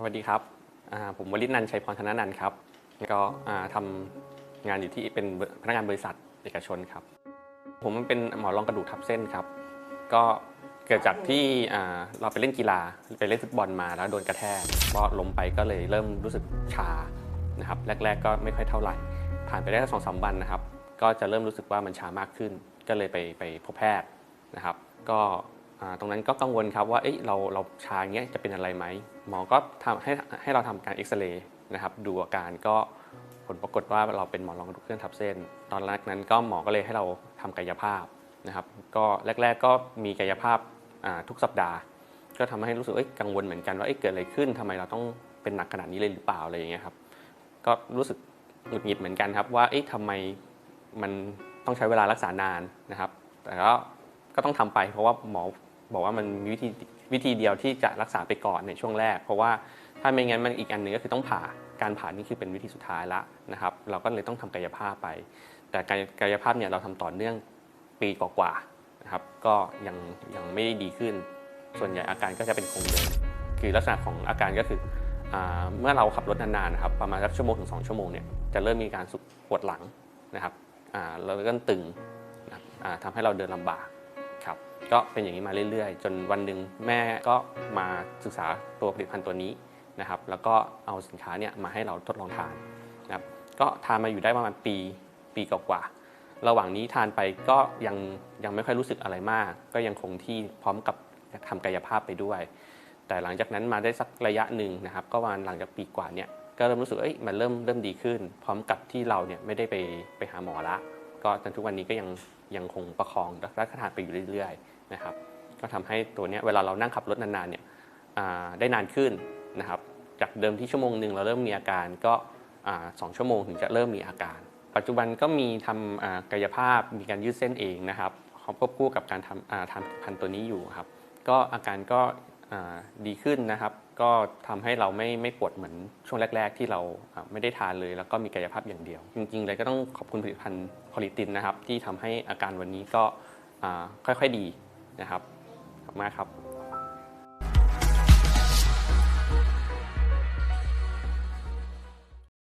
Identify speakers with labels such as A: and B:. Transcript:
A: สวัสดีครับ ผมวลิตนันชัยพรธนนันครับ แล้วก็อ่าทำงานอยู่ที่เป็นพนักงานบริษัทเอกชนครับ ผมเป็นหมอรองกระดูกทับเส้นครับ ก็เกิดจากที่เราไปเล่นกีฬาไปเล่นฟุตบอลมาแล้วโดนกระแทกก็ล้มไปก็เลยเริ่มรู้สึกชานะครับแรก ๆ ก็ไม่ค่อยเท่าไหร่ ผ่านไปได้สองสามวันนะครับ ก็จะเริ่มรู้สึกว่ามันชามากขึ้น ก็เลยไปไปพบแพทย์นะครับ ก็ ตรงนั้นก็กังวลครับว่าเอ้ยเราเราชาเงี้ยจะเป็นอะไรไหมหมอก็ทำให้ให้เราทำการเอ็กซเรย์นะครับดูอาการก็ผลปรากฏว่าเราเป็นหมอนรองกระดูกเคลื่อนทับเส้น ตอนแรกนั้นก็หมอก็เลยให้เราทำกายภาพนะครับ ก็แรก ๆก็มีกายภาพทุกสัปดาห์ ก็ทำให้รู้สึกเอ้ยกังวลเหมือนกันว่าเอ้ยเกิดอะไรขึ้นทำไมเราต้องเป็นหนักขนาดนี้เลยหรือเปล่าอะไรอย่างเงี้ยครับก็รู้สึกหงุดหงิดเหมือนกันครับว่าเอ๊ะทำไมมันต้องใช้เวลารักษานานนะครับ แต่ก็ก็ต้องทำไปเพราะว่าหมอ บอกว่ามันมีวิธีวิธีเดียวที่จะรักษาไปก่อนในช่วงแรก เพราะว่าถ้าไม่งั้นมันอีกอันหนึ่งก็คือต้องผ่าการผ่านี่คือเป็นวิธีสุดท้ายละนะครับ เราก็เลยต้องทำกายภาพไป แต่กายกายภาพเนี่ยเราทำต่อเนื่องปีกว่าๆนะครับ ก็ยังยังไม่ได้ดีขึ้น ส่วนใหญ่อาการก็จะเป็นคงเดิมคือลักษณะของอาการก็คืออเมื่อเราขับรถนานๆนะครับประมาณสักชั่วโมงถึง2ชั่วโมงเนี่ยจะเริ่มมีการปวดหลังนะครับอ่าแล้วก็ตึงนะครับอ่าทำให้เราเดินลำบาก ครับก็เป็นอย่างนี้มาเรื่อยๆ จนวันหนึ่งแม่ก็มาศึกษาตัวผลิตภัณฑ์ตัวนี้นะครับแล้วก็เอาสินค้าเนี่ยมาให้เราทดลองทานนะครับก็ทานมาอยู่ได้ประมาณปีปีกว่าๆระหว่างนี้ทานไปก็ยังยังไม่ค่อยรู้สึกอะไรมาก ก็ยังคงที่พร้อมกับทำกายภาพไปด้วย แต่หลังจากนั้นมาได้สักระยะหนึ่งนะครับ ก็ประมาณหลังจากปีกว่าเนี่ยก็เริ่มรู้สึกเอ้ยมันเริ่มเริ่มดีขึ้น พร้อมกับที่เราเนี่ยไม่ได้ไปไปหาหมอละ ก็จนทุกวันนี้ก็ยังยังคงประคองรักษาทานไปอยู่เรื่อยๆนะครับ ก็ทำให้ตัวเนี้ยเวลาเรานั่งขับรถนานๆเนี่ยได้นานขึ้นนะครับจากเดิมที่ชั่วโมงหนึ่งเราเริ่มมีอาการก็สองชั่วโมงถึงจะเริ่มมีอาการ ปัจจุบันก็มีทำกายภาพมีการยืดเส้นเองนะครับควบคู่กับการทำทานผลิตภัณฑ์ตัวนี้อยู่ครับ ก็อาการก็ ดีขึ้นนะครับ ก็ทำให้เราไม่ไม่ปวดเหมือนช่วงแรก ๆ ที่เราไม่ได้ทานเลย แล้วก็มีกายภาพอย่างเดียว จริงๆเลยก็ต้องขอบคุณผลิตภัณฑ์คอลิตินนะครับ ที่ทำให้อาการวันนี้ก็ค่อยๆดีนะครับขอบคุณมากครับ